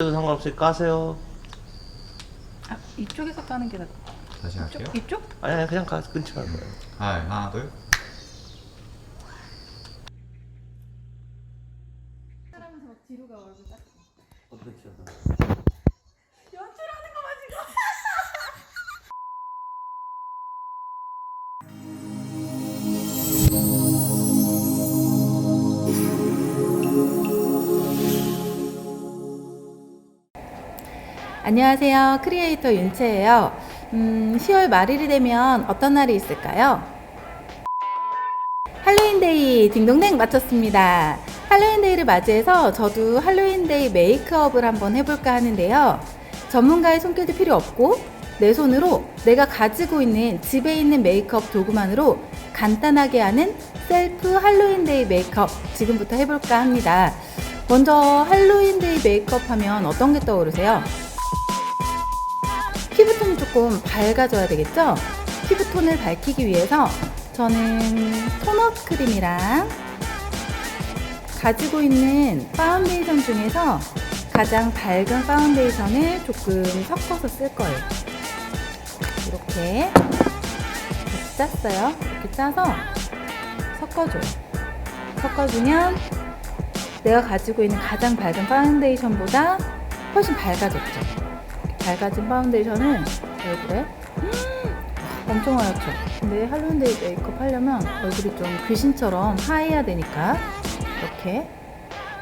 그래도 상관없이 까세요. 아, 이쪽에서 까는 게 낫. 다시 할게요. 이쪽? 이쪽? 아니 아니 그냥 가 끊지 말 거예요. 아, 하나, 둘. 안녕하세요. 크리에이터 윤채예요. 음, 10월 말일이 되면 어떤 날이 있을까요? 할로윈데이 딩동댕 마쳤습니다. 할로윈데이를 맞이해서 저도 할로윈데이 메이크업을 한번 해볼까 하는데요. 전문가의 손길도 필요 없고 내 손으로 내가 가지고 있는 집에 있는 메이크업 도구만으로 간단하게 하는 셀프 할로윈데이 메이크업 지금부터 해볼까 합니다. 먼저 할로윈데이 메이크업 하면 어떤 게 떠오르세요? 조금 밝아져야 되겠죠? 피부톤을 밝히기 위해서 저는 톤업 크림이랑 가지고 있는 파운데이션 중에서 가장 밝은 파운데이션을 조금 섞어서 쓸 거예요. 이렇게 짰어요. 이렇게 짜서 섞어줘요. 섞어주면 내가 가지고 있는 가장 밝은 파운데이션보다 훨씬 밝아졌죠. 밝아진 파운데이션을 얼굴에 음, 엄청 하얗죠. 근데 할로윈데이 메이크업 하려면 얼굴이 좀 귀신처럼 하얘야 되니까 이렇게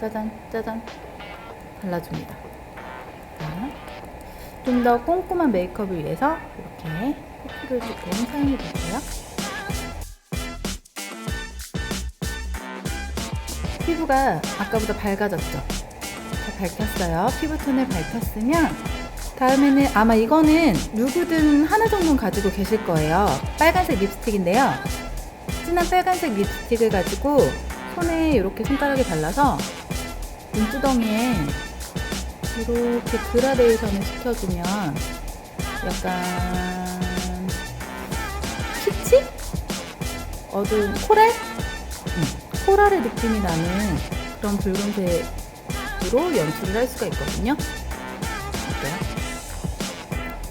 짜잔 짜잔 발라줍니다. 좀 더 꼼꼼한 메이크업을 위해서 이렇게 퍼프를 조금 사용해 볼게요. 피부가 아까보다 밝아졌죠? 다 밝혔어요. 피부톤을 밝혔으면 다음에는 아마 이거는 누구든 하나 정도는 가지고 계실 거예요. 빨간색 립스틱인데요. 진한 빨간색 립스틱을 가지고 손에 이렇게 손가락에 발라서 눈두덩이에 이렇게 그라데이션을 시켜주면 약간 피치? 어두운 코랄? 응, 코랄의 느낌이 나는 그런 붉은색으로 연출을 할 수가 있거든요. 어때요?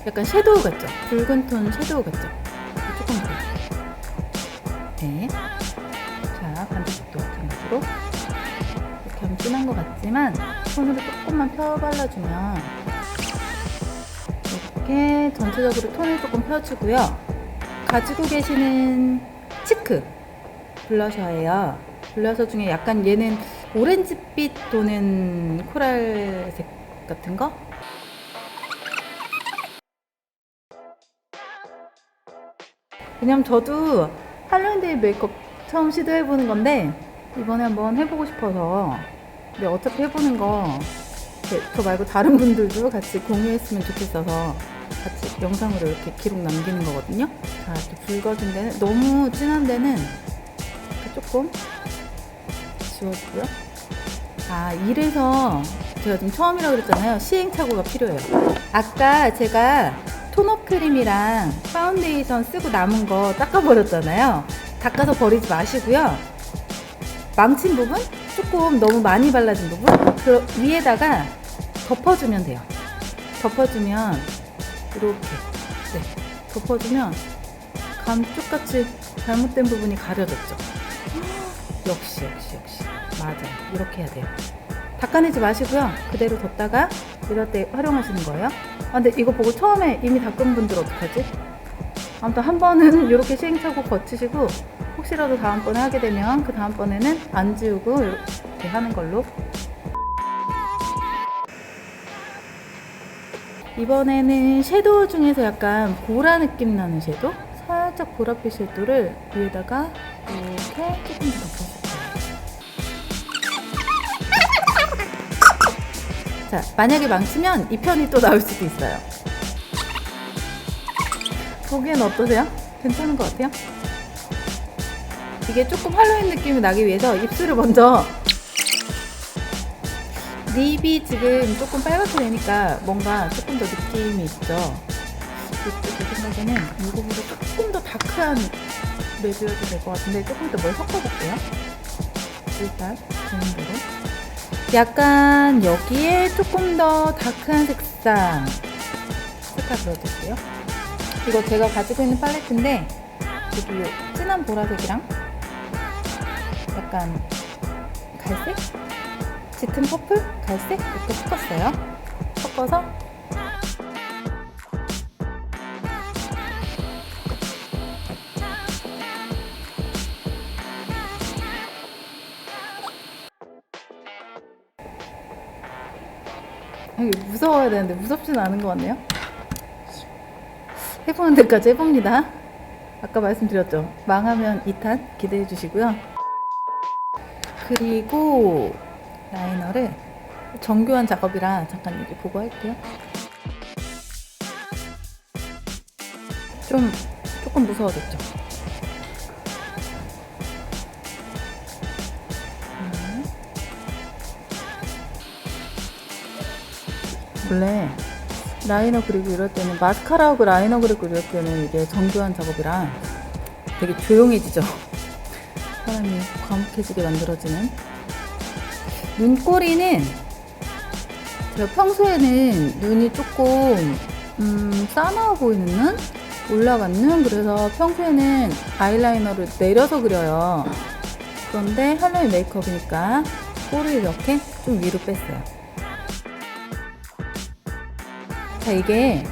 약간 섀도우 같죠? 붉은 톤 섀도우 같죠? 조금 더. 네. 자, 반대쪽도 마찬가지로. 이렇게 하면 진한 것 같지만, 손으로 조금만 펴 발라주면, 이렇게 전체적으로 톤을 조금 펴주고요. 가지고 계시는 치크 블러셔예요. 블러셔 중에 약간 얘는 오렌지빛 도는 코랄색 같은 거? 왜냐면 저도 할로윈데이 메이크업 처음 시도해보는 건데 이번에 한번 해보고 싶어서. 근데 어차피 해보는 거 저 말고 다른 분들도 같이 공유했으면 좋겠어서 같이 영상으로 이렇게 기록 남기는 거거든요. 자 이렇게 붉어진 데는 너무 진한 데는 조금 지워주고요. 아 이래서 제가 지금 처음이라고 그랬잖아요. 시행착오가 필요해요. 아까 제가 톤업 크림이랑 파운데이션 쓰고 남은 거 닦아버렸잖아요. 닦아서 버리지 마시고요. 망친 부분? 조금 너무 많이 발라진 부분? 그 위에다가 덮어주면 돼요. 덮어주면 이렇게 네, 덮어주면 감쪽같이 잘못된 부분이 가려졌죠. 역시 역시 역시 맞아요. 이렇게 해야 돼요. 닦아내지 마시고요. 그대로 뒀다가 이럴 때 활용하시는 거예요. 아, 근데 이거 보고 처음에 이미 닦은 분들 어떡하지? 아무튼 한 번은 이렇게 시행착오 거치시고 혹시라도 다음번에 하게 되면 그 다음번에는 안 지우고 이렇게 하는 걸로 이번에는 섀도우 중에서 약간 보라 느낌 나는 섀도우? 살짝 보라빛 섀도우를 위에다가 이렇게 조금 더 덮어줄 자, 만약에 망치면 이 편이 또 나올 수도 있어요. 보기엔 어떠세요? 괜찮은 것 같아요? 이게 조금 할로윈 느낌이 나기 위해서 입술을 먼저 립이 지금 조금 빨갛게 되니까 뭔가 조금 더 느낌이 있죠. 제 생각에는 이거보다 조금 더 다크한 랩이어도 될 것 같은데 조금 더 뭘 섞어볼게요. 일단 되는 대로 약간 여기에 조금 더 다크한 색상 색깔 보여드릴게요. 이거 제가 가지고 있는 팔레트인데 요 진한 보라색이랑 약간 갈색? 짙은 퍼플? 갈색? 이렇게 섞었어요. 섞어서 아, 이거 무서워야 되는데 무섭진 않은 것 같네요. 해보는 데까지 해봅니다. 아까 말씀드렸죠. 망하면 2탄 기대해 주시고요. 그리고 라이너를 정교한 작업이라 잠깐 이제 보고 할게요. 좀 조금 무서워졌죠. 원래 라이너 그리고 이럴 때는 마스카라하고 라이너 그리고 이럴 때는 이게 정교한 작업이라 되게 조용해지죠. 사람이 과묵해지게 만들어지는 눈꼬리는 제가 평소에는 눈이 조금 음, 싸나워 보이는 눈? 올라간 눈? 그래서 평소에는 아이라이너를 내려서 그려요. 그런데 할로윈 메이크업이니까 꼬리를 이렇게 좀 위로 뺐어요. 자, 이게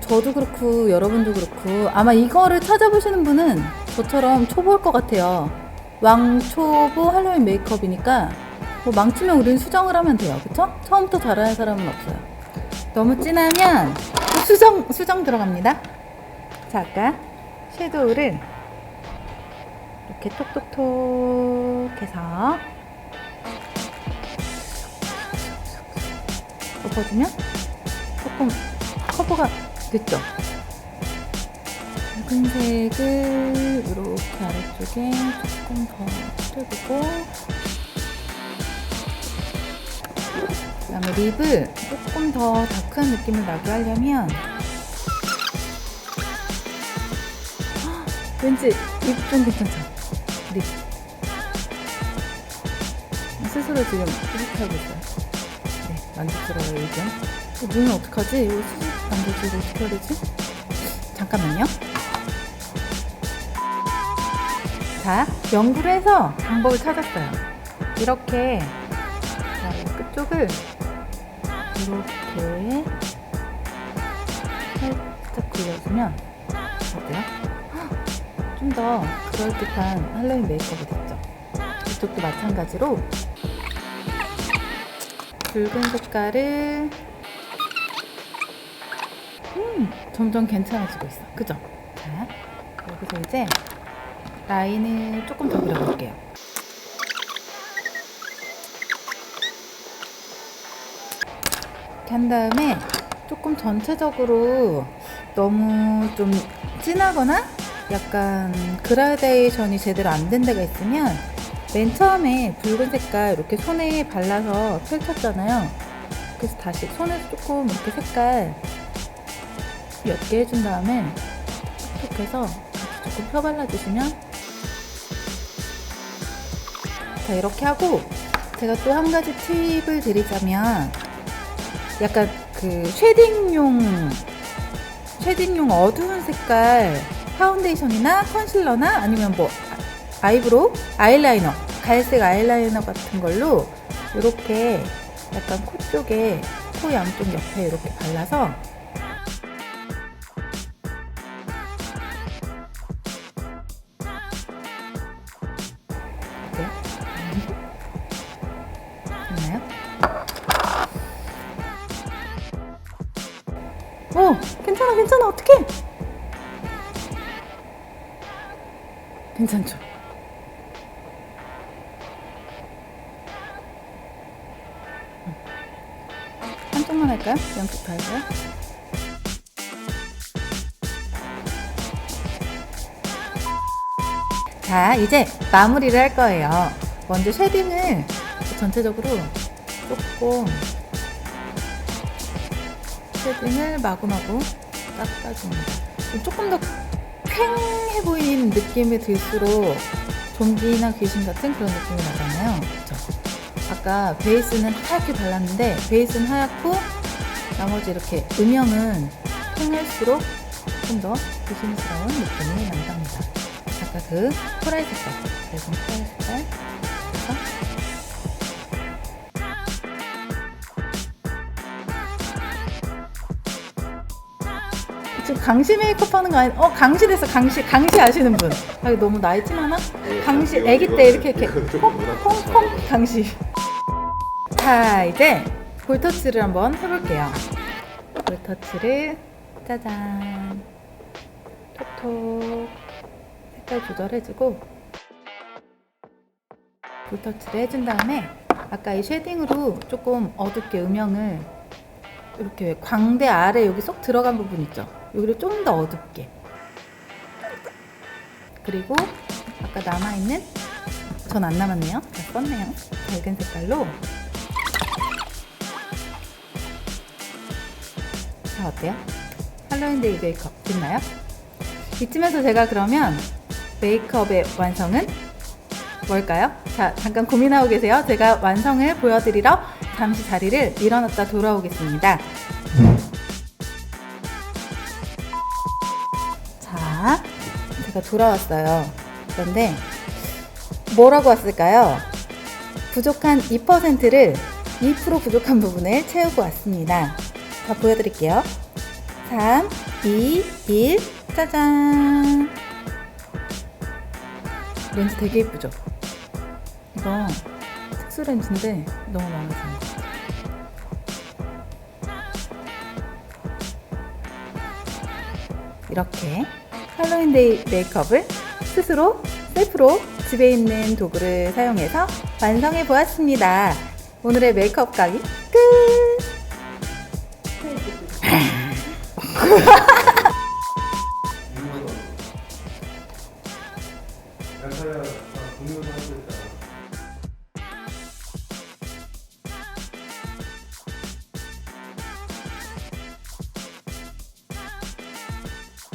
저도 그렇고 여러분도 그렇고 아마 이거를 찾아보시는 분은 저처럼 초보일 것 같아요. 왕초보 할로윈 메이크업이니까 뭐 망치면 우리는 수정을 하면 돼요. 그쵸? 처음부터 잘하는 사람은 없어요. 너무 진하면 또 수정, 수정 들어갑니다. 자, 아까 섀도우를 이렇게 톡톡톡 해서 덮어주면 조금 커버가 됐죠? 붉은색을 이렇게 아래쪽에 조금 더 칠해주고 그다음에 립을 조금 더 다크한 느낌을 나게 하려면 헉, 왠지 립좀 괜찮죠? 립 스스로 지금 뿌듯하고 있어요 네, 만족스러워요 의견 어, 눈은 어떡하지? 이거 수직 해야 되지? 잠깐만요. 자, 연구를 해서 방법을 찾았어요. 이렇게 자, 이 끝쪽을 이렇게 살짝 굴려주면 어때요? 좀 더 그럴듯한 할로윈 메이크업이 됐죠. 이쪽도 마찬가지로 붉은 색깔을 점점 괜찮아지고 있어. 그죠? 자, 여기서 이제 라인을 조금 더 그려볼게요. 이렇게 한 다음에 조금 전체적으로 너무 좀 진하거나 약간 그라데이션이 제대로 안 된 데가 있으면 맨 처음에 붉은 색깔 이렇게 손에 발라서 펼쳤잖아요. 그래서 다시 손에서 조금 이렇게 색깔 옅게 해준 다음에 톡톡 해서 같이 조금 펴 발라주시면 자 이렇게 하고 제가 또 한 가지 팁을 드리자면 약간 그 쉐딩용 쉐딩용 어두운 색깔 파운데이션이나 컨실러나 아니면 뭐 아이브로우 아이라이너 갈색 아이라이너 같은 걸로 이렇게 약간 코 쪽에 코 양쪽 옆에 이렇게 발라서 어, 괜찮아, 괜찮아, 어떡해? 괜찮죠? 음. 한쪽만 할까요? 양쪽 다 할까요? 자, 이제 마무리를 할 거예요. 먼저 쉐딩을 전체적으로 조금 쉐딩을 마구마구 깎아줍니다. 조금 더 팽해 보이는 느낌이 들수록 좀비나 귀신 같은 그런 느낌이 나잖아요. 그쵸? 아까 베이스는 하얗게 발랐는데 베이스는 하얗고 나머지 이렇게 음영은 통할수록 좀더 조심스러운 느낌이 난답니다. 아까 그 코랄 색깔, 그래서 코랄 색깔 그래서 강시 메이크업 하는 거 아니? 어 강시 됐어 강시 강시 아시는 분? 아 이거 너무 나이 티나나? 강시 아기 때 이렇게 이렇게 콩콩콩 강시. 자 이제 볼터치를 한번 해볼게요. 볼터치를 짜잔 톡톡 색깔 조절해주고 볼터치를 해준 다음에 아까 이 쉐딩으로 조금 어둡게 음영을 이렇게 광대 아래 여기 쏙 들어간 부분 있죠? 여기를 좀 더 어둡게 그리고 아까 남아있는 전 안 남았네요 다 썼네요 밝은 색깔로 자 어때요? 할로윈데이 메이크업 됐나요? 이쯤에서 제가 그러면 메이크업의 완성은 뭘까요? 자, 잠깐 고민하고 계세요. 제가 완성을 보여드리러 잠시 자리를 일어났다 돌아오겠습니다. 자, 제가 돌아왔어요. 그런데 뭐라고 왔을까요? 부족한 2%를 2% 부족한 부분을 채우고 왔습니다. 자, 보여드릴게요. 3, 2, 1, 짜잔! 렌즈 되게 예쁘죠? 이거 특수 렌즈인데 너무 마음에 같아요. 이렇게 할로윈데이 메이크업을 스스로 셀프로 집에 있는 도구를 사용해서 완성해 보았습니다. 오늘의 메이크업 강의 끝!